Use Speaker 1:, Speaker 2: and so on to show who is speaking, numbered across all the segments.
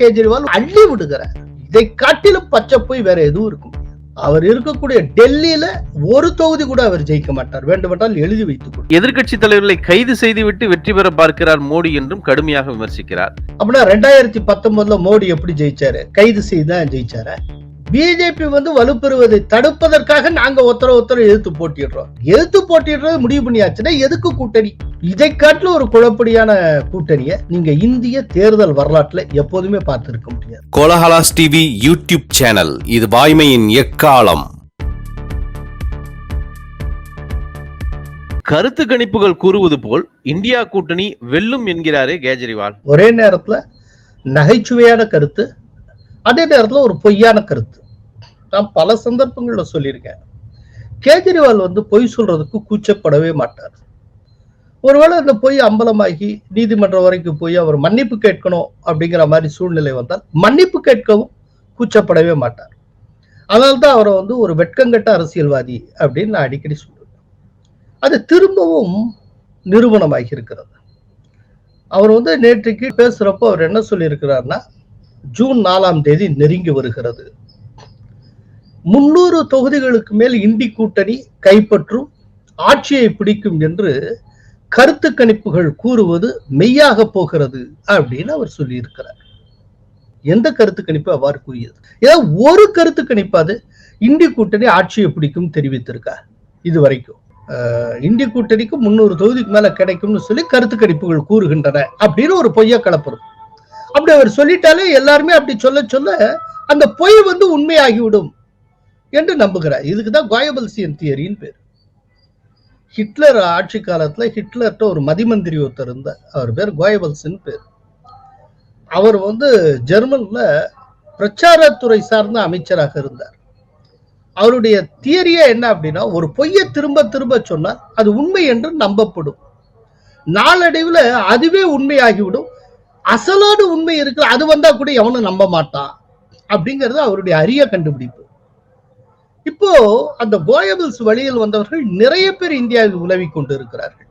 Speaker 1: கேஜ்ரிவால் அள்ளி விடுகிறார். இதை காட்டிலும் பச்சை போய் வேற எதுவும் இருக்கும் அவர் இருக்கக்கூடிய டெல்லியில ஒரு தொகுதி கூட அவர் ஜெயிக்க மாட்டார். வேண்டுமென்றால் எழுதி வைத்துக் கொள்ளும்
Speaker 2: எதிர்க்கட்சி தலைவர்களை கைது செய்துவிட்டு வெற்றி பெற பார்க்கிறார் மோடி என்றும் கடுமையாக விமர்சிக்கிறார்.
Speaker 1: அப்படின்னா ரெண்டாயிரத்தி பத்தொன்பதுல மோடி எப்படி ஜெயிச்சாரு? கைது செய்து தான் ஜெயிச்சாரு? பிஜேபி வந்து வலுப்பெறுவதை தடுப்பதற்காக நாங்க ஒருத்தர ஒருத்தர எதிர்த்து போட்டிடுறோம் எதிர்த்து போட்டிடுறது முடிவு பண்ணியாச்சுன்னா எதுக்கு கூட்டணி? இதை காட்டிலும் ஒரு குழப்படியான கூட்டணியை நீங்க இந்திய தேர்தல் வரலாற்றுல எப்போதுமே பார்த்திருக்க முடியாது.
Speaker 3: கோலஹலாஸ் டிவி யூடியூப் சேனல் இது வாய்மையின் எக்காலம்.
Speaker 2: கருத்து கணிப்புகள் கூறுவது போல் இந்தியா கூட்டணி வெல்லும் என்கிறாரே கேஜ்ரிவால்.
Speaker 1: ஒரே நேரத்துல நகைச்சுவையான கருத்து அதே நேரத்துல ஒரு பொய்யான கருத்து. நான் பல சந்தர்ப்பங்களில் சொல்லியிருக்கேன். கேஜ்ரிவால் வந்து பொய் சொல்றதுக்கு கூச்சப்படவே மாட்டார். ஒருவேளை அந்த பொய் அம்பலமாகி நீதிமன்றம் வரைக்கும் போய் அவர் மன்னிப்பு கேட்கணும் அப்படிங்கிற மாதிரி சூழ்நிலை வந்தால் மன்னிப்பு கேட்கவும் கூச்சப்படவே மாட்டார். அதனால்தான் அவரை வந்து ஒரு வெட்கங்கட்ட அரசியல்வாதி அப்படின்னு நான் அடிக்கடி சொல்லுவேன். அது திரும்பவும் நிறுவனமாகி இருக்கிறது. அவர் வந்து நேற்றுக்கு பேசுறப்போ அவர் என்ன சொல்லியிருக்கிறார்னா ஜூன் நாலாம் தேதி நெருங்கி வருகிறது. முன்னூறு தொகுதிகளுக்கு மேல் இண்டி கூட்டணி கைப்பற்றும் ஆட்சியை பிடிக்கும் என்று கருத்து கணிப்புகள் கூறுவது மெய்யாக போகிறது அப்படின்னு அவர் சொல்லியிருக்கிறார். எந்த கருத்து கணிப்பு அவ்வாறு கூறியது? ஏதாவது ஒரு கருத்து கணிப்பாது இண்டி கூட்டணி ஆட்சியை பிடிக்கும் தெரிவித்திருக்கா இது வரைக்கும் அஹ், இண்டி கூட்டணிக்கு முன்னூறு தொகுதிக்கு மேல கிடைக்கும்னு சொல்லி கருத்து கணிப்புகள் கூறுகின்றன அப்படின்னு ஒரு பொய்ய கலப்புறது அப்படி அவர் சொல்லிட்டாலே எல்லாருமே அப்படி சொல்ல சொல்ல அந்த பொய் வந்து உண்மையாகிவிடும் என்று நம்புகிறார். இதுக்கு தான் கோயபல்சியன் தியரின்னு பேர். ஹிட்லர் ஆட்சி காலத்துல ஹிட்லர்கிட்ட ஒரு மதிமந்திரி ஒருத்தர் இருந்தார். அவர் பேர் கோயபல்சன் பேர். அவர் வந்து ஜெர்மன்ல பிரச்சாரத்துறை சார்ந்த அமைச்சராக இருந்தார். அவருடைய தியரியா என்ன அப்படின்னா ஒரு பொய்யை திரும்ப திரும்ப சொன்னால் அது உண்மை என்று நம்பப்படும். நாளடைவுல அதுவே உண்மையாகிவிடும். அசலான உண்மை இருக்கு அது வந்தா கூட எவனும் நம்ப மாட்டான் அப்படிங்கிறது அவருடைய அரிய கண்டுபிடிப்பு. இப்போ அந்த கோயபிள்ஸ் வழியில் வந்தவர்கள் நிறைய பேர் இந்தியாவில் உலவி கொண்டு இருக்கிறார்கள்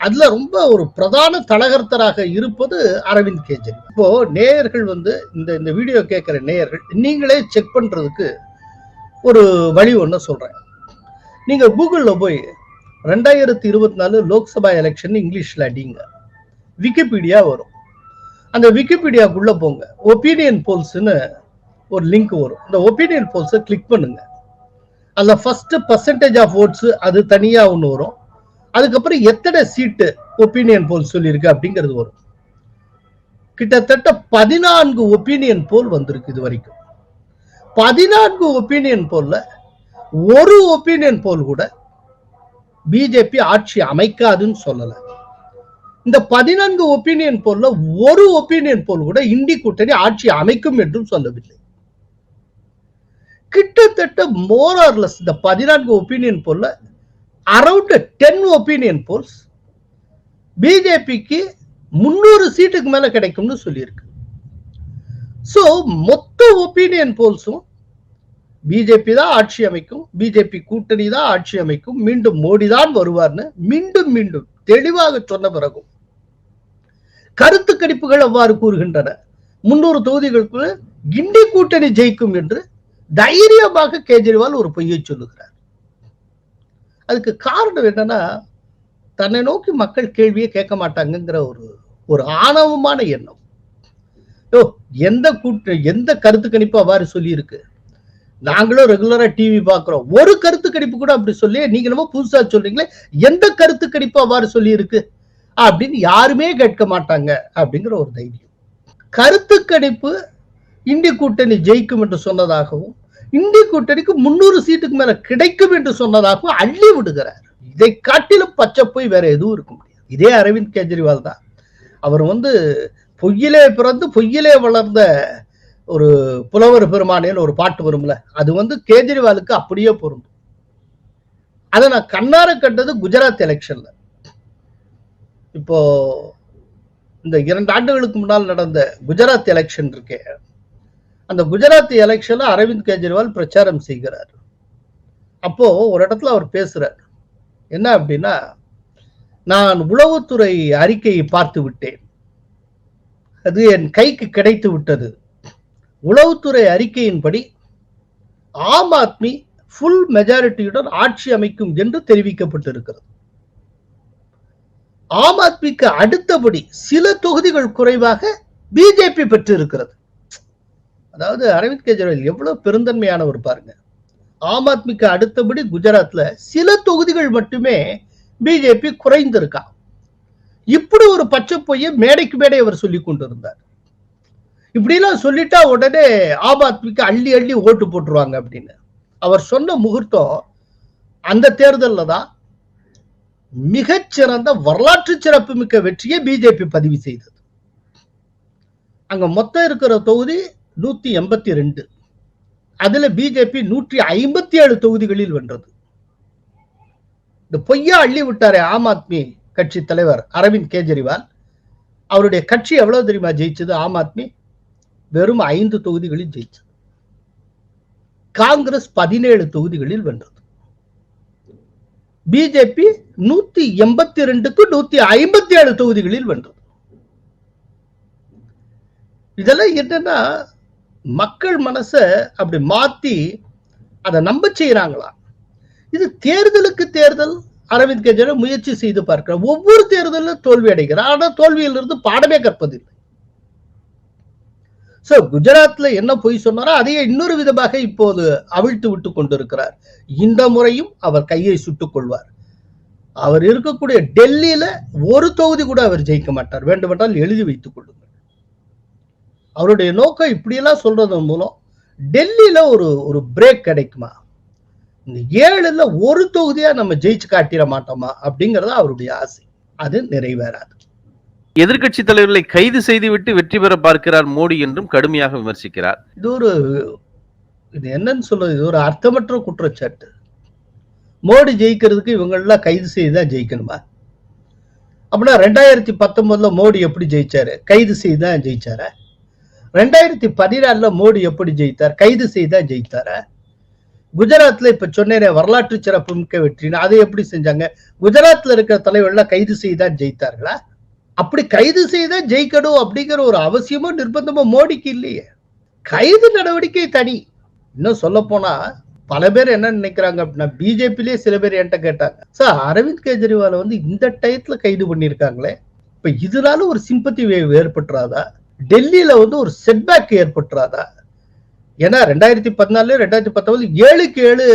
Speaker 1: அதுல ரொம்ப ஒரு பிரதான தலகர்த்தராக இருப்பது அரவிந்த் கெஜ்ரிவால். இப்போ நேயர்கள் வந்து இந்த இந்த வீடியோ கேட்கிற நேயர்கள் நீங்களே செக் பண்றதுக்கு ஒரு வழி ஒன்று சொல்றேன். நீங்க கூகுளில் போய் ரெண்டாயிரத்தி இருபத்தி நாலு லோக்சபா எலெக்ஷன் இங்கிலீஷ்ல அடிங்க. விக்கிபீடியா வரும். அந்த விக்கிபீடியாக்குள்ள போங்க. ஒப்பீனியன் போல்ஸ்னு ஒரு லிங்க் வரும். இந்த ஒப்பீனியன் போல்ஸை கிளிக் பண்ணுங்க. அதில் ஃபர்ஸ்ட் பர்சன்டேஜ் ஆஃப் ஓட்ஸ் அது தனியாக ஒன்று வரும். அதுக்கப்புறம் எத்தனை சீட்டு ஒப்பீனியன் போல் சொல்லியிருக்கு அப்படிங்கிறது வரும். கிட்டத்தட்ட பதினான்கு ஒப்பீனியன் போல் வந்திருக்கு இது வரைக்கும். பதினான்கு ஒப்பீனியன் போல்ல ஒரு ஒப்பீனியன் போல் கூட பிஜேபி ஆட்சி அமைக்காதுன்னு சொல்லலை. இந்த பதினான்கு ஒப்பீனியன் போல்ல ஒரு ஒப்பீனியன் போல் கூட இந்தி கூட்டணி ஆட்சி அமைக்கும் என்றும் சொல்லவில்லை. கிட்டத்தட்ட மோரார்லஸ் இந்த பதினான்கு ஒப்பீனியன் போல்ல அரௌண்ட் டென் ஒப்பீனியன் போல்ஸ் பிஜேபிக்கு முன்னூறு சீட்டுக்கு மேல கிடைக்கும்னு சொல்லியிருக்கு. சோ மொத்த ஒப்பீனியன் போல்ஸும் பிஜேபி தான் ஆட்சி அமைக்கும் பிஜேபி கூட்டணி தான் ஆட்சி அமைக்கும் மீண்டும் மோடி தான் வருவார்னு மீண்டும் மீண்டும் தெளிவாக சொன்ன பிறகும் கருத்து கணிப்புகள் அவ்வாறு கூறுகின்றன. முன்னூறு தொகுதிகளுக்குள்ள கிண்டி கூட்டணி ஜெயிக்கும் என்று தைரியமாக கேஜ்ரிவால் ஒரு பொய்யை சொல்லுகிறார். அதுக்கு காரணம் என்னன்னா தன்னை நோக்கி மக்கள் கேள்வியே கேட்க மாட்டாங்கங்கிற ஒரு ஒரு ஆணவமான எண்ணம். ஓ எந்த கூட்ட எந்த கருத்து கணிப்பு அவ்வாறு சொல்லி இருக்கு நாங்களும் ரெகுலரா டிவி பாக்குறோம் ஒரு கருத்து கணிப்பு கூட அப்படி சொல்லி நீங்க என்னமோ புதுசா சொல்றீங்களே எந்த கருத்து கணிப்பு அவ்வாறு சொல்லி இருக்கு அப்படின்னு யாருமே கேட்க மாட்டாங்க அப்படிங்கிற ஒரு தைரியம். கருத்து கணிப்பு இந்தி கூட்டணி ஜெயிக்கும் என்று சொன்னதாகவும் இந்தி கூட்டணிக்கு முன்னூறு சீட்டுக்கு மேல கிடைக்கும் என்று சொன்னதாகவும் அள்ளி விடுகிறார். இதை காட்டிலும் பச்சை போய் வேற எதுவும் இருக்க முடியாது. இதே அரவிந்த் கெஜ்ரிவால் தான். அவர் வந்து பொய்யிலே பிறந்து பொய்யிலே வளர்ந்த ஒரு புலவர் பெருமானேன்னு ஒரு பாட்டு வரும்ல அது வந்து கேஜ்ரிவாலுக்கு அப்படியே பொருந்தும். அதை நான் கண்ணார கண்டது குஜராத் எலெக்ஷன்ல இப்போ இந்த இரண்டு ஆண்டுகளுக்கு முன்னால் நடந்த குஜராத் எலெக்ஷன் இருக்கே. அந்த குஜராத் எலெக்ஷன்ல அரவிந்த் கெஜ்ரிவால் பிரச்சாரம் செய்கிறார். அப்போ ஒரு இடத்துல அவர் பேசுறார். என்ன அப்படின்னா நான் உளவுத்துறை அறிக்கையை பார்த்து விட்டேன். அது என் கைக்கு கிடைத்து விட்டது. உளவுத்துறை அறிக்கையின்படி ஆம் ஆத்மி ஃபுல் மெஜாரிட்டியுடன் ஆட்சி அமைக்கும் என்று தெரிவிக்கப்பட்டிருக்கிறது. ஆம் ஆத்மிக்கு அடுத்தபடி சில தொகுதிகள் குறைவாக பிஜேபி பெற்றிருக்கிறது. அதாவது அரவிந்த் கெஜ்ரிவால் எவ்வளவு பெருந்தன்மையானவர் பாருங்க. ஆம் ஆத்மிக்கு அடுத்தபடி குஜராத்ல சில தொகுதிகள் மட்டுமே பிஜேபி குறைந்திருக்கா. இப்படி ஒரு பச்சை பொய்யை மேடைக்கு மேடை அவர் சொல்லி கொண்டிருந்தார். இப்படிலாம் சொல்லிட்டா உடனே ஆம் ஆத்மிக்கு அள்ளி அள்ளி ஓட்டு போட்டுருவாங்க அப்படின்னு. அவர் சொன்ன முகூர்த்தம் அந்த தேர்தலில் தான். மிகச்சிறந்த வரலாற்று சிறப்புமிக்க வெற்றியை பிஜேபி பதிவு செய்தது. அங்க மொத்தம் இருக்கிற தொகுதி நூத்தி எண்பத்தி ரெண்டு. அதுல பிஜேபி நூற்றி ஐம்பத்தி ஏழு தொகுதிகளில் வென்றது. இந்த பொய்யா அள்ளி விட்டாரே ஆம் ஆத்மி கட்சி தலைவர் அரவிந்த் கெஜ்ரிவால். அவருடைய கட்சி எவ்வளவு தெரியுமா ஜெயிச்சது? ஆம் ஆத்மி வெறும் ஐந்து தொகுதிகளில் ஜெயிச்சது. காங்கிரஸ் பதினேழு தொகுதிகளில் வென்றது. பிஜேபி நூத்தி எண்பத்தி ரெண்டுக்கு நூத்தி ஐம்பத்தி ஏழு தொகுதிகளில் வென்றது. இதெல்லாம் என்னன்னா மக்கள் மனச அப்படி மாத்தி அதை நம்ப செய்யறாங்களா இது தேர்தலுக்கு தேர்தல் அரவிந்த் கெஜ்ரிவால் முயற்சி செய்து பார்க்கிறார். ஒவ்வொரு தேர்தலும் தோல்வி அடைகிறார். ஆனா தோல்வியிலிருந்து பாடமே கற்பதில்லை. ஸோ குஜராத்ல என்ன பொய் சொன்னாரோ அதையே இன்னொரு விதமாக இப்போது அவிழ்த்து விட்டு கொண்டிருக்கிறார். இந்த முறையும் அவர் கையை சுட்டுக் கொள்வார். அவர் இருக்கக்கூடிய டெல்லியில ஒரு தொகுதி கூட அவர் ஜெயிக்க மாட்டார். வேண்டுமென்றால் எழுதி வைத்துக் கொள்ளுங்கள். அவருடைய நோக்கம் இப்படியெல்லாம் சொல்றதன் மூலம் டெல்லியில ஒரு ஒரு பிரேக் கிடைக்குமா? இந்த ஏழுல ஒரு தொகுதியா நம்ம ஜெயிச்சு காட்டிட மாட்டோமா? அப்படிங்கிறது அவருடைய ஆசை. அது நிறைவேறாது.
Speaker 2: எதிர்க்கட்சி தலைவர்களை கைது செய்துவிட்டு வெற்றி பெற பார்க்கிறார் மோடி என்றும் கடுமையாக விமர்சிக்கிறார்.
Speaker 1: இது ஒரு இது என்னன்னு சொல்றது இது ஒரு அர்த்தமற்ற குற்றச்சாட்டு. மோடி ஜெயிக்கிறதுக்கு இவங்கெல்லாம் கைது செய்து தான் ஜெயிக்கணுமா? அப்படின்னா ரெண்டாயிரத்தி பத்தொன்பதுல மோடி எப்படி ஜெயிச்சாரு? கைது செய்து தான் ஜெயிச்சாரா? ரெண்டாயிரத்தி பதினாலுல மோடி எப்படி ஜெயித்தார்? கைது செய்தா ஜெயித்தாரா? குஜராத்ல இப்ப சொன்னேன் வரலாற்று சிறப்பு மிக்க வெற்றின்னு அதை எப்படி செஞ்சாங்க? குஜராத்ல இருக்கிற தலைவர்கள்லாம் கைது செய்தான் ஜெயித்தார்களா? அப்படி கைது செய்த ஜெயிக்கணும் அப்படிங்கிற ஒரு அவசியமோ நிர்பந்தமோ மோடிக்கு இல்லையே. கைது நடவடிக்கை தனி. இன்னும் சொல்ல போனா பல பேர் என்ன நினைக்கிறாங்க அப்படின்னா பிஜேபிலேயே சில பேர் என்கிட்ட கேட்டாங்க சார் அரவிந்த் கெஜ்ரிவாலை வந்து இந்த டயத்துல கைது பண்ணியிருக்காங்களே? இப்ப இதனால ஒரு சிம்பத்தி ஏற்பட்டுறாதா? டெல்லியில வந்து ஒரு செட்பேக் ஏற்பட்டுறாதா? ஏன்னா ரெண்டாயிரத்தி பதினாலு ரெண்டாயிரத்தி பத்தொன்பது ஏழுக்கு ஏழு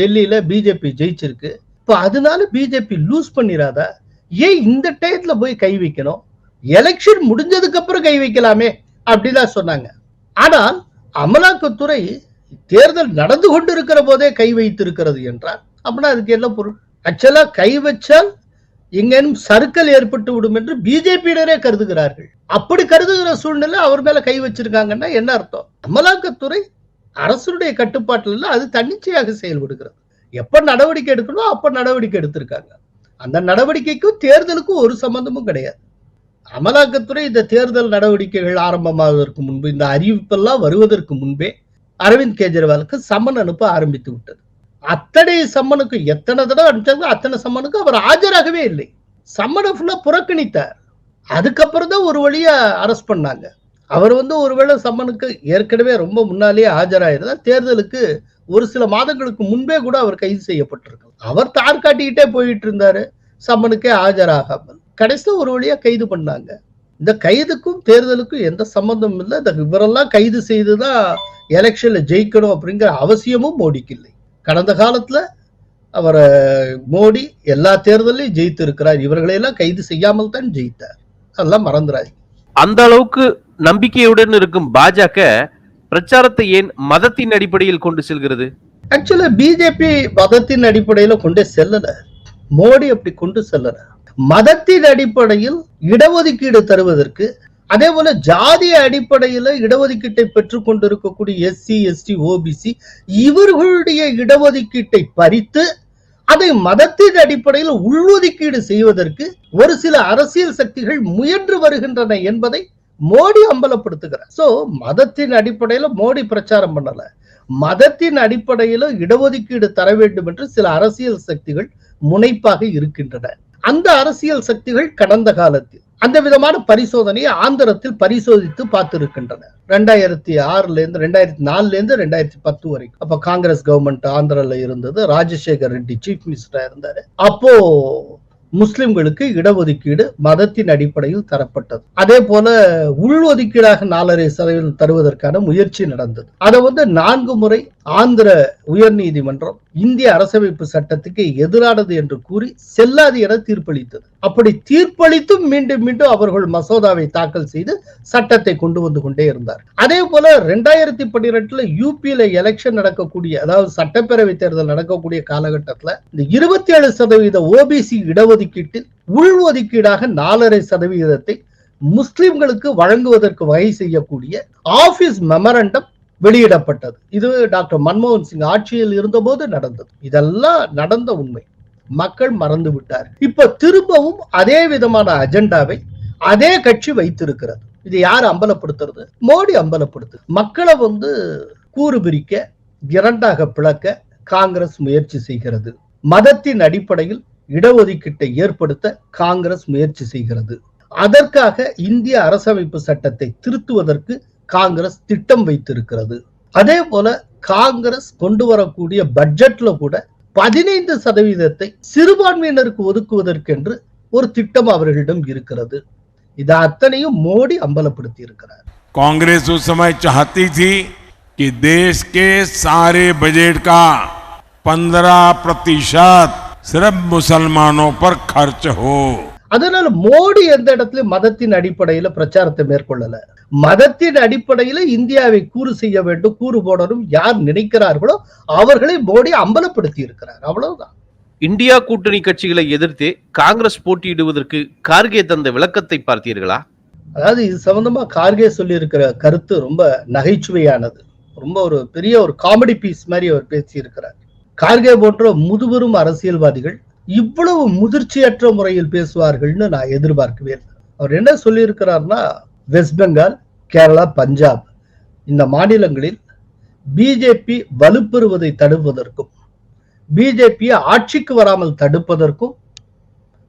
Speaker 1: டெல்லியில பிஜேபி ஜெயிச்சிருக்கு. இப்போ அதனால பிஜேபி லூஸ் பண்ணிடாதா ஏன் இந்த டயத்துல போய் கை வைக்கணும்? எலெக்ஷன் முடிஞ்சதுக்கு அப்புறம் கை வைக்கலாமே அப்படிலாம் சொன்னாங்க. ஆனால் அமலாக்கத்துறை தேர்தல் நடந்து கொண்டு இருக்கிற போதே கை வைத்திருக்கிறது என்றால் அப்படின்னா அதுக்கு என்ன பொருள்? ஆக்சுவலா கை வச்சால் எங்கேனும் சறுக்கல் ஏற்பட்டு விடும் என்று பிஜேபியினரே கருதுகிறார்கள். அப்படி கருதுகிற சூழ்நிலை அவர் மேல கை வச்சிருக்காங்கன்னா என்ன அர்த்தம்? அமலாக்கத்துறை அரசுடைய கட்டுப்பாட்டில் அது தன்னிச்சையாக செயல்படுகிறது. எப்ப நடவடிக்கை எடுக்கணும் அப்ப நடவடிக்கை எடுத்திருக்காங்க. அந்த நடவடிக்கைக்கும் தேர்தலுக்கும் ஒரு சம்பந்தமும் கிடையாது. அமலாக்கத்துறை இந்த தேர்தல் நடவடிக்கைகள் ஆரம்பமாவதற்கு முன்பு இந்த அறிவிப்பெல்லாம் வருவதற்கு முன்பே அரவிந்த் கெஜ்ரிவாலுக்கு சம்மன் அனுப்ப ஆரம்பித்து விட்டது. அத்தனை சம்மனுக்கு எத்தனை தடவை அனுப்பிச்சாங்க அத்தனை சம்மனுக்கு அவர் ஆஜராகவே இல்லை. சம்மனை ஃபுல்லா புறக்கணித்தார். அதுக்கப்புறம் தான் ஒரு வழியா அரெஸ்ட் பண்ணாங்க. அவர் வந்து ஒருவேளை சம்மனுக்கு ஏற்கனவே ரொம்ப முன்னாலேயே ஆஜராயிருந்தால் தேர்தலுக்கு ஒரு சில மாதங்களுக்கு முன்பே கூட அவர் கைது செய்யப்பட்டிருக்கார் அவர் தார் காட்டிக்கிட்டே போயிட்டு இருந்தாரு சம்மனுக்கே ஆஜராகாமல். கடைசி ஒரு வழியா கைது பண்ணாங்க. இந்த கைதுக்கும் தேர்தலுக்கும் எந்த சம்பந்தமும் இல்லை. இந்த இவரெல்லாம் கைது செய்துதான் எலெக்ஷன்ல ஜெயிக்கணும் அப்படிங்கிற அவசியமும் மோடிக்கு இல்லை. கடந்த காலத்துல அவர் மோடி எல்லா தேர்தலையும் ஜெயித்து இருக்கிறார் இவர்களையெல்லாம் கைது செய்யாமல் தான் ஜெயித்தார். அதெல்லாம் மறந்துறாரு
Speaker 2: அந்த அளவுக்கு நம்பிக்கையுடன் இருக்கும் பாஜக பிரச்சாரத்தை ஏன் மதத்தின் அடிப்படையில் கொண்டு செல்கிறது?
Speaker 1: ஆக்சுவலா பிஜேபி மதத்தின் அடிப்படையில கொண்டே செல்லல. மோடி அப்படி கொண்டு செல்லல. மதத்தின் அடிப்படையில் இடஒதுக்கீடு தருவதற்கு அதே போல ஜாதிய அடிப்படையில இடஒதுக்கீட்டை பெற்றுக் கொண்டிருக்கக்கூடிய எஸ்சி எஸ்டி ஓபிசி இவர்களுடைய இடஒதுக்கீட்டை பறித்து அதை மதத்தின் அடிப்படையில் உள்ஒதுக்கீடு செய்வதற்கு ஒரு சில அரசியல் சக்திகள் முயன்று வருகின்றன என்பதை மோடி அம்பலப்படுத்துகிறார். சோ மதத்தின் அடிப்படையில மோடி பிரச்சாரம் பண்ணல. மதத்தின் அடிப்படையில இடஒதுக்கீடு தர வேண்டும் என்று சில அரசியல் சக்திகள் முனைப்பாக இருக்கின்றன. அந்த அரசியல் சக்திகள் கடந்த காலத்தில் அந்த விதமான பரிசோதனையை ஆந்திரத்தில் பரிசோதித்து பார்த்திருக்கின்றன. ரெண்டாயிரத்தி ஆறுல இருந்து ரெண்டாயிரத்தி நாலுல இருந்து ரெண்டாயிரத்தி பத்து வரைக்கும். அப்ப காங்கிரஸ் கவர்மெண்ட் ஆந்திரால இருந்தது. ராஜசேகர் ரெட்டி சீஃப் மினிஸ்டரா இருந்தாரு. அப்போ முஸ்லிம்களுக்கு இடஒதுக்கீடு மதத்தின் அடிப்படையில் தரப்பட்டது. அதே போல உள்ஒதுக்கீடாக நாலரை சதவீதம் தருவதற்கான முயற்சி நடந்தது. அதை வந்து நான்கு முறை ஆந்திர உயர்நீதிமன்றம் இந்திய அரசமைப்பு சட்டத்துக்கு எதிரானது என்று கூறி செல்லாது என தீர்ப்பளித்தது. அப்படி தீர்ப்பளித்தும் மீண்டும் மீண்டும் அவர்கள் மசோதாவை தாக்கல் செய்து சட்டத்தை கொண்டு வந்து கொண்டே இருந்தார். அதே போல ரெண்டாயிரத்தி பன்னிரெண்டுல யூபியில எலெக்ஷன் நடக்கக்கூடிய அதாவது சட்டப்பேரவை தேர்தல் நடக்கக்கூடிய காலகட்டத்தில் இந்த இருபத்தி ஏழு சதவீத ஓபிசி இடஒதுக்கீட்டில் உள் ஒதுக்கீடாக நாலரை சதவீதத்தை முஸ்லிம்களுக்கு வழங்குவதற்கு வகை செய்யக்கூடிய ஆபீஸ் மெமரண்டம் வெளியிடப்பட்டது. இது டாக்டர் மன்மோகன் சிங் ஆட்சியில் இருந்தபோது நடந்தது. இதெல்லாம் நடந்த உண்மை. மக்கள் மறந்து விட்டார் இப்ப திரும்பவும் அதே விதமான அஜெண்டாவை அதே கட்சி வைத்திருக்கிறது. இது யார் அம்பலப்படுத்துறது? மோடி அம்பலப்படுத்து மக்களை வந்து கூறு பிரிக்க இரண்டாக பிளக்க காங்கிரஸ் முயற்சி செய்கிறது. மதத்தின் அடிப்படையில் இடஒதுக்கீட்டை ஏற்படுத்த காங்கிரஸ் முயற்சி செய்கிறது. அதற்காக இந்திய அரசமைப்பு சட்டத்தை திருத்துவதற்கு காங்கிரஸ் திட்டம் வைத்திருக்கிறது அதே போல காங்கிரஸ் கொண்டு வரக்கூடிய பட்ஜெட்ல கூட பதினைந்து சதவீதத்தை சிறுபான்மையினருக்கு ஒதுக்குவதற்கென்று ஒரு திட்டம் அவர்களிடம் இருக்கிறது இது அத்தனையும் மோடி அம்பலப்படுத்தி இருக்கிறார்
Speaker 4: कांग्रेस उस समय चाहती थी कि देश के सारे बजट का 15 प्रतिशत सिर्फ मुसलमानों पर खर्च हो
Speaker 1: அதனால மோடி எந்த இடத்துலயும் மதத்தின் அடிப்படையில பிரச்சாரத்தை மேற்கொள்ளல? மதத்தின் அடிப்படையில இந்தியாவை கூறு செய்ய வேண்டும் கூறு போடணும் யார் நினைக்கிறார்களோ அவர்களை மோடி அம்பலப்படுத்தி இருக்கிறார். அவ்வளவுதான்.
Speaker 2: இந்தியா கூட்டணி கட்சிகளை எதிர்த்து காங்கிரஸ் போட்டியிடுவதற்கு கார்கே தந்த விளக்கத்தை பார்த்தீர்களா?
Speaker 1: அதாவது இது சம்பந்தமா கார்கே சொல்லி இருக்கிற கருத்து ரொம்ப நகைச்சுவையானது. ரொம்ப ஒரு பெரிய ஒரு காமெடி பீஸ் மாதிரி அவர் பேசி இருக்கிறார் கார்கே போன்ற முதுபெரும் அரசியல்வாதிகள் இவ்வளவு முதிர்ச்சியற்ற முறையில் பேசுவார்கள்னு நான் எதிர்பார்க்கவே அவர் என்ன சொல்லியிருக்கிறாருன்னா வெஸ்ட் பெங்கால் கேரளா பஞ்சாப் இந்த மாநிலங்களில் பிஜேபி வலுப்பெறுவதை தடுப்பதற்கும் பிஜேபியை ஆட்சிக்கு வராமல் தடுப்பதற்கும்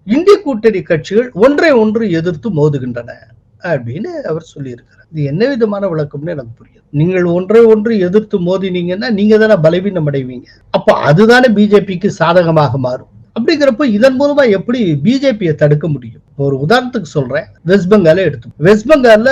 Speaker 1: இந்திய கூட்டணி கட்சிகள் ஒன்றை ஒன்று எதிர்த்து மோதுகின்றன அப்படின்னு அவர் சொல்லியிருக்கிறார். இது என்ன விதமான விளக்கம்னு எனக்கு புரியுது. நீங்கள் ஒன்றை ஒன்று எதிர்த்து மோதினீங்கன்னா நீங்க தானே பலவீனம் அடைவீங்க. அப்போ அதுதானே பிஜேபிக்கு சாதகமாக மாறும். அப்படிங்கிறப்ப இதன் மூலமா எப்படி பிஜேபியை தடுக்க முடியும்? ஒரு உதாரணத்துக்கு சொல்றேன். வெஸ்ட் பெங்காலே எடுத்து வெஸ்ட் பெங்கால்ல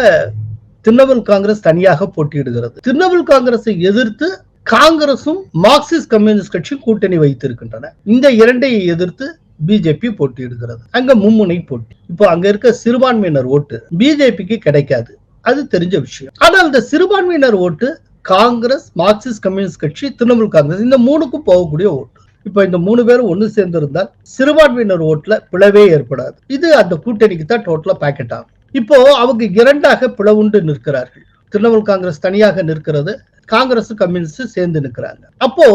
Speaker 1: திரிணாமுல் காங்கிரஸ் தனியாக போட்டியிடுகிறது. திரிணாமுல் காங்கிரஸை எதிர்த்து காங்கிரசும் மார்க்சிஸ்ட் கம்யூனிஸ்ட் கட்சியும் கூட்டணி வைத்திருக்கின்றன. இந்த இரண்டை எதிர்த்து பிஜேபி போட்டியிடுகிறது. அங்க மும்முனை போட்டி. இப்போ அங்க இருக்க சிறுபான்மையினர் ஓட்டு பிஜேபிக்கு கிடைக்காது. அது தெரிஞ்ச விஷயம். ஆனால் இந்த சிறுபான்மையினர் ஓட்டு காங்கிரஸ் மார்க்சிஸ்ட் கம்யூனிஸ்ட் கட்சி திரிணாமுல் காங்கிரஸ் இந்த மூணுக்கும் போகக்கூடிய ஓட்டு. இப்ப இந்த மூணு பேரும் ஒண்ணு சேர்ந்திருந்தால் சிறுபான்மையினர் ஓட்டுல பிளவே ஏற்படாது. இது அந்த கூட்டணிக்கு தான் டோட்டலா பாக்கெட் ஆகும். இப்போ அவங்க இரண்டாக பிளவுண்டு நிற்கிறார்கள். திரிணாமுல் காங்கிரஸ் தனியாக நிற்கிறது. காங்கிரஸ் கம்யூனிஸ்ட் சேர்ந்து நிற்கிறாங்க. அப்போ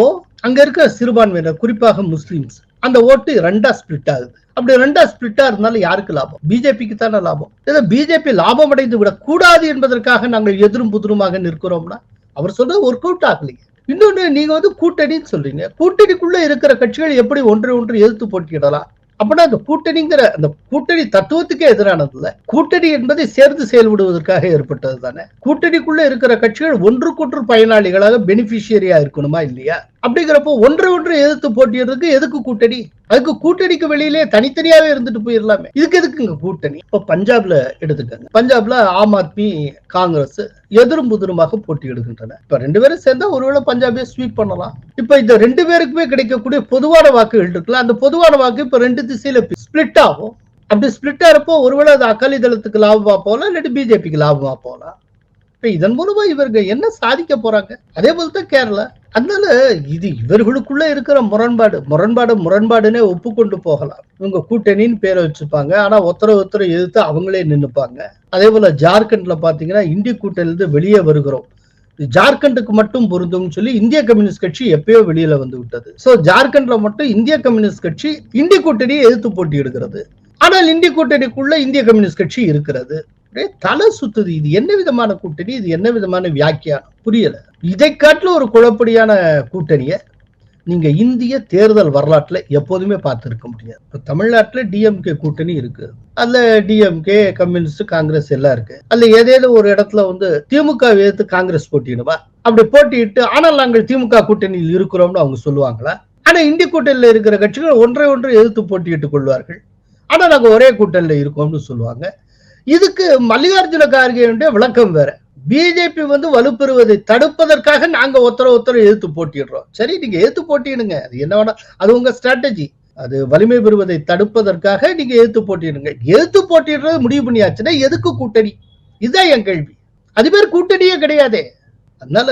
Speaker 1: அங்க இருக்க சிறுபான்மையினர் குறிப்பாக முஸ்லிம்ஸ் அந்த ஓட்டு ரெண்டா ஸ்பிளிட் ஆகுது. அப்படி ரெண்டா ஸ்பிளிட்டா இருந்தாலும் யாருக்கு லாபம்? பிஜேபிக்கு தானே லாபம். ஏதோ பிஜேபி லாபம் அடைந்து விடக்கூடாது என்பதற்காக நாங்கள் எதிரும் புதிருமாக நிற்கிறோம்னா அவர் சொல்றது ஒர்க் அவுட் ஆகலையே. இன்னொன்னு நீங்க வந்து கூட்டணின்னு சொல்றீங்க. கூட்டணிக்குள்ள இருக்கிற கட்சிகள் எப்படி ஒன்று ஒன்று எதிர்த்து போட்டியிடலாம்? அப்படின்னா அந்த கூட்டணிங்கிற அந்த கூட்டணி தத்துவத்துக்கே எதிரானது கூட்டணி என்பதை சேர்ந்து செயல்படுவதற்காக ஏற்பட்டது தானே கூட்டணிக்குள்ள இருக்கிற கட்சிகள் ஒன்றுக்கொன்று பயனாளிகளாக பெனிஃபிஷியரியா இருக்கணுமா இல்லையா? அப்படிங்கிறப்போ ஒன்றை ஒன்று எதிர்த்து போட்டியிடுறதுக்கு எதுக்கு கூட்டணி? அதுக்கு கூட்டணிக்கு வெளியிலே தனித்தனியாவே இருந்துட்டு போயிடலாமே இதுக்கு எதுக்குங்க கூட்டணி? இப்ப பஞ்சாப்ல எடுத்துக்கங்க. பஞ்சாப்ல ஆம் ஆத்மி காங்கிரஸ் எதிரும் புதிருமாக போட்டியிடுகின்றன. இப்ப ரெண்டு பேரும் சேர்ந்தா ஒருவேளை பஞ்சாபே ஸ்வீப் பண்ணலாம். இப்ப இந்த ரெண்டு பேருக்குமே கிடைக்கக்கூடிய பொதுவான வாக்குகள் இருக்குல்ல அந்த பொதுவான வாக்கு இப்ப ரெண்டு திசையில ஸ்பிளிட் ஆகும். அப்படி ஸ்பிளிட் ஆகிறப்போ ஒருவேளை அது அகாலி தளத்துக்கு லாபமா போகலாம் இல்லாட்டி பிஜேபிக்கு லாபமா போகலாம். இப்ப இதன் மூலமா இவங்க என்ன சாதிக்க போறாங்க? அதே போலதான் கேரளா. அதனால இது இவர்களுக்குள்ள இருக்கிற முரண்பாடு முரண்பாடு முரண்பாடுன்னே ஒப்புக்கொண்டு போகலாம். இவங்க கூட்டணின்னு பேரை வச்சுப்பாங்க ஆனா ஒருத்தர ஒருத்தரை எதிர்த்து அவங்களே நின்னுப்பாங்க. அதே போல ஜார்க்கண்ட்ல பாத்தீங்கன்னா இந்திய கூட்டணியிலிருந்து வெளியே வருகிறோம். ஜார்க்கண்டுக்கு மட்டும் பொருந்தும்னு சொல்லி இந்திய கம்யூனிஸ்ட் கட்சி எப்பயோ வெளியில வந்து விட்டது. சோ ஜார்க்கண்ட்ல மட்டும் இந்திய கம்யூனிஸ்ட் கட்சி இந்திய கூட்டணியை எதிர்த்து போட்டியிடுகிறது. ஆனால் இந்திய கூட்டணிக்குள்ள இந்திய கம்யூனிஸ்ட் கட்சி இருக்கிறது. தலை சுத்துது. இது என்ன விதமான கூட்டணி? இது என்ன விதமான வியாக்கியானம் புரியல. இதை காட்டிலும் ஒரு குழப்படியான கூட்டணியை நீங்க இந்திய தேர்தல் வரலாற்றுல எப்போதுமே பார்த்துருக்க முடியாது. இப்ப தமிழ்நாட்டுல டிஎம்கே கூட்டணி இருக்கு. அதுல டிஎம்கே கம்யூனிஸ்ட் காங்கிரஸ் எல்லாம் இருக்கு. அதுல ஏதேனும் ஒரு இடத்துல வந்து திமுக எதிர்த்து காங்கிரஸ் போட்டியிடுவா அப்படி போட்டியிட்டு ஆனால் நாங்கள் திமுக கூட்டணியில் இருக்கிறோம்னு அவங்க சொல்லுவாங்களா? ஆனா இந்திய கூட்டணியில இருக்கிற கட்சிகள் ஒன்றை ஒன்று எதிர்த்து போட்டியிட்டுக் கொள்வார்கள். ஆனா நாங்க ஒரே கூட்டணியில இருக்கோம்னு சொல்லுவாங்க. இதுக்கு மல்லிகார்ஜுன கார்கேயுடைய விளக்கம் வேற. பிஜேபி வந்து வலுப்பெறுவதை தடுப்பதற்காக நாங்க ஒருத்தர ஒருத்தர எதிர்த்து போட்டிடுறோம் சரி நீங்க எதிர்த்து போட்டிடுங்க அது என்ன வேணா அது உங்க ஸ்ட்ராட்டஜி அது வலிமை பெறுவதை தடுப்பதற்காக நீங்க எதிர்த்து போட்டிடுங்க எதிர்த்து போட்டிடுறது முடிவு பண்ணியாச்சுன்னா எதுக்கு கூட்டணி? இதுதான் என் கேள்வி. அது பேர் கூட்டணியே கிடையாதே. அதனால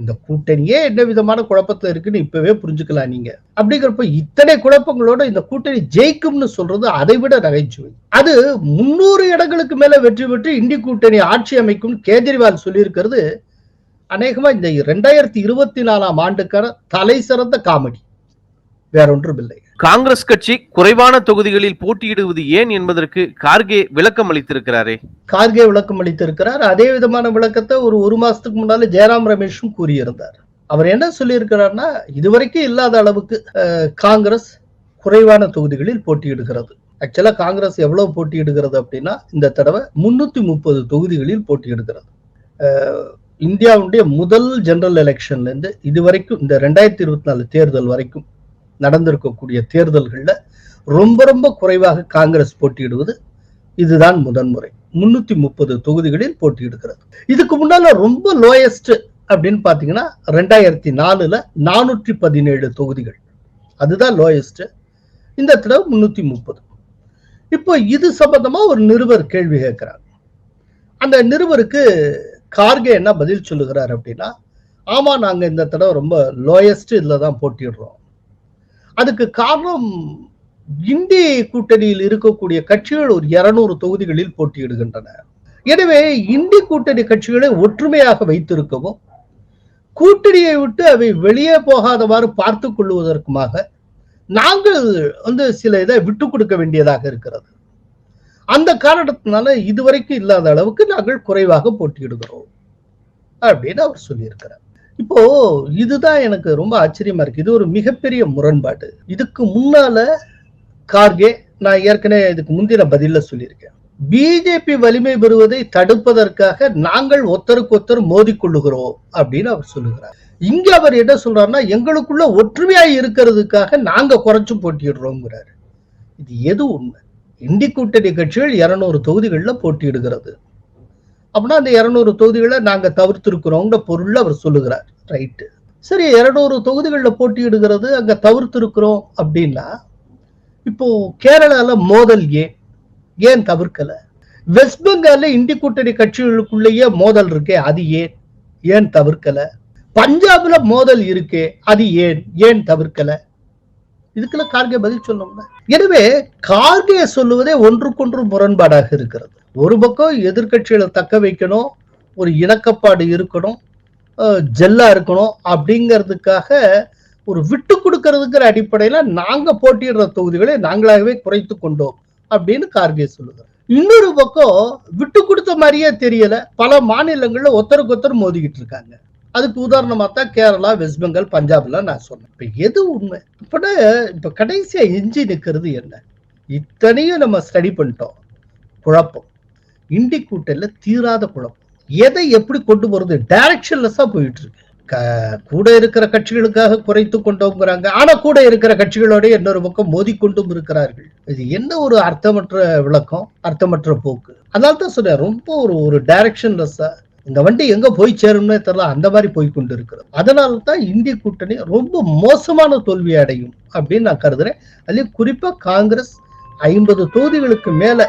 Speaker 1: இந்த கூட்டணியே என்ன விதமான குழப்பத்தில் இருக்குன்னு இப்பவே புரிஞ்சுக்கலாம் நீங்க. அப்படிங்கிறப்ப இத்தனை குழப்பங்களோட இந்த கூட்டணி ஜெயிக்கும்னு சொல்றது அதை விட நகைச்சுவை. அது முன்னூறு இடங்களுக்கு மேல வெற்றி பெற்று இந்தி கூட்டணி ஆட்சி அமைக்கும் கேஜ்ரிவால் சொல்லியிருக்கிறது அநேகமா இந்த ரெண்டாயிரத்தி இருபத்தி நாலாம் ஆண்டுக்கான தலை சிறந்த காமெடி. வேற ஒன்றும் இல்லை
Speaker 2: காங்கிரஸ் கட்சி குறைவான தொகுதிகளில் போட்டியிடுவது ஏன் என்பதற்கு கார்கே விளக்கம் அளித்திருக்கிறாரே.
Speaker 1: கார்கே விளக்கம் அளித்திருக்கிறார். அதே விதமான விளக்கத்தை ஒரு ஒரு மாசத்துக்கு முன்னால ஜெயராம் ரமேஷும் கூறியிருந்தார். அவர் என்ன சொல்லியிருக்கிறார்னா இதுவரைக்கும் இல்லாத அளவுக்கு காங்கிரஸ் குறைவான தொகுதிகளில் போட்டியிடுகிறது. ஆக்சுவலா காங்கிரஸ் எவ்வளவு போட்டியிடுகிறது அப்படின்னா இந்த தடவை முன்னூத்தி முப்பது தொகுதிகளில் போட்டியிடுகிறது. இந்தியாவுடைய முதல் ஜெனரல் எலெக்ஷன்ல இருந்து இதுவரைக்கும் இந்த ரெண்டாயிரத்தி இருபத்தி நாலு தேர்தல் வரைக்கும் நடந்திருக்கக்கூடிய தேர்தல்களில் ரொம்ப ரொம்ப குறைவாக காங்கிரஸ் போட்டியிடுவது இதுதான் முதன்முறை. முன்னூத்தி முப்பது தொகுதிகளில் போட்டியிடுகிறது. இதுக்கு முன்னால ரொம்ப லோயஸ்ட் அப்படின்னு பாத்தீங்கன்னா ரெண்டாயிரத்தி நாலுல நானூற்றி பதினேழு தொகுதிகள். அதுதான் லோயஸ்ட் இந்த தடவை முன்னூத்தி முப்பது. இப்போ இது சம்பந்தமா ஒரு நிருபர் கேள்வி கேட்கிறார். அந்த நிருபருக்கு கார்கே என்ன பதில் சொல்லுகிறார் அப்படின்னா ஆமா நாங்க இந்த தடவை ரொம்ப லோயஸ்ட் இதுல தான் போட்டிடுறோம் அதுக்கு காரணம் இந்தி கூட்டணியில் இருக்கக்கூடிய கட்சிகள் ஒரு இருநூறு தொகுதிகளில் போட்டியிடுகின்றன. எனவே இந்தி கூட்டணி கட்சிகளை ஒற்றுமையாக வைத்திருக்கவும் கூட்டணியை விட்டு அவை வெளியே போகாதவாறு பார்த்து கொள்வதற்குமாக நாங்கள் வந்து சில இதை விட்டு கொடுக்க வேண்டியதாக இருக்கிறது. அந்த காரணத்தினால இதுவரைக்கும் இல்லாத அளவுக்கு நாங்கள் குறைவாக போட்டியிடுகிறோம் அப்படின்னு அவர் சொல்லியிருக்கிறார். இப்போ இதுதான் எனக்கு ரொம்ப ஆச்சரியமா இருக்கு. இது ஒரு மிகப்பெரிய முரண்பாடு. இதுக்கு முன்னால கார்கே நான் ஏற்கனவே இதுக்கு முந்தின பதில சொல்லியிருக்கேன். பிஜேபி வலிமை பெறுவதை தடுப்பதற்காக நாங்கள் ஒத்தருக்கொத்தர் மோதிக்கொள்ளுகிறோம் அப்படின்னு அவர் சொல்லுகிறார். இங்க அவர் என்ன சொல்றாருன்னா எங்களுக்குள்ள ஒற்றுமையாய் இருக்கிறதுக்காக நாங்க குறைச்சு போட்டியிடுறோங்கிறாரு இது எது உண்மை? இண்டி கூட்டணி கட்சிகள் இருநூறு தொகுதிகளில் போட்டியிடுகிறது. அப்படின்னா அந்த இருநூறு தொகுதிகளை நாங்க தவிர்த்திருக்கிறோங்கிற பொருள் அவர் சொல்லுகிறார். ரைட்டு சரி இருநூறு தொகுதிகளில் போட்டியிடுகிறது அங்க தவிர்த்திருக்கிறோம் அப்படின்னா இப்போ கேரளால மோதல் ஏன்? ஏன் தவிர்க்கல? வெஸ்ட் பெங்கால்ல இந்தி கூட்டணி கட்சிகளுக்குள்ளேயே மோதல் இருக்கே அது ஏன்? ஏன் தவிர்க்கல? பஞ்சாப்ல மோதல் இருக்கே அது ஏன்? ஏன் தவிர்க்கல? இதுக்கெல்லாம் கார்கே பதில் சொல்லணும்னா எனவே கார்கே சொல்லுவதே ஒன்றுக்கொன்று முரண்பாடாக இருக்கிறது. ஒரு பக்கம் எதிர்க்கட்சிகளை தக்க வைக்கணும் ஒரு இணக்கப்பாடு இருக்கணும் ஜெல்லாக ஜெல்லா இருக்கணும் அப்படிங்கிறதுக்காக ஒரு விட்டு கொடுக்கறதுங்கிற அடிப்படையில நாங்க போட்டியிடுற தொகுதிகளை நாங்களாகவே குறைத்து கொண்டோம் அப்படின்னு கார்கே சொல்லுகிறார் இன்னொரு பக்கம் விட்டு கொடுத்த மாதிரியே தெரியல. பல மாநிலங்கள்ல ஒருத்தருக்கு ஒருத்தர் மோதிக்கிட்டு இருக்காங்க. அதுக்கு உதாரணமா தான் கேரளா வெஸ்ட் பெங்கால் பஞ்சாப்ல நான் சொன்னேன். இப்ப எது உண்மை? இப்போ இப்ப கடைசியா எஞ்சி நிற்கிறது என்ன? இத்தனையும் நம்ம ஸ்டடி பண்ணிட்டோம். குழப்பம். இண்டி கூட்டல்ல தீராத குழப்பம். எதை எப்படி கொண்டு போறது? டைரக்ஷன்லெஸ்ஸா போயிட்டு இருக்கு கூட இருக்கிற கட்சிகளுக்காக குறைத்து கொண்டோங்கிறாங்க. ஆனா கூட இருக்கிற கட்சிகளோட இன்னொரு பக்கம் மோதிக்கொண்டும் இருக்கிறார்கள். இது என்ன ஒரு அர்த்தமற்ற விளக்கம் அர்த்தமற்ற போக்கு? அதனால தான் சொன்னேன் ரொம்ப ஒரு ஒரு டைரக்ஷன்லெஸ்ஸா இந்த வண்டி எங்க போய் சேரும்னே தெரியல அந்த மாதிரி போய் கொண்டு இருக்கிறது அதனால தான் இந்திய கூட்டணி ரொம்ப மோசமான தோல்வி அடையும் அப்படின்னு நான் கருதுறேன். அதுலயும் குறிப்பா காங்கிரஸ் ஐம்பது தொகுதிகளுக்கு மேல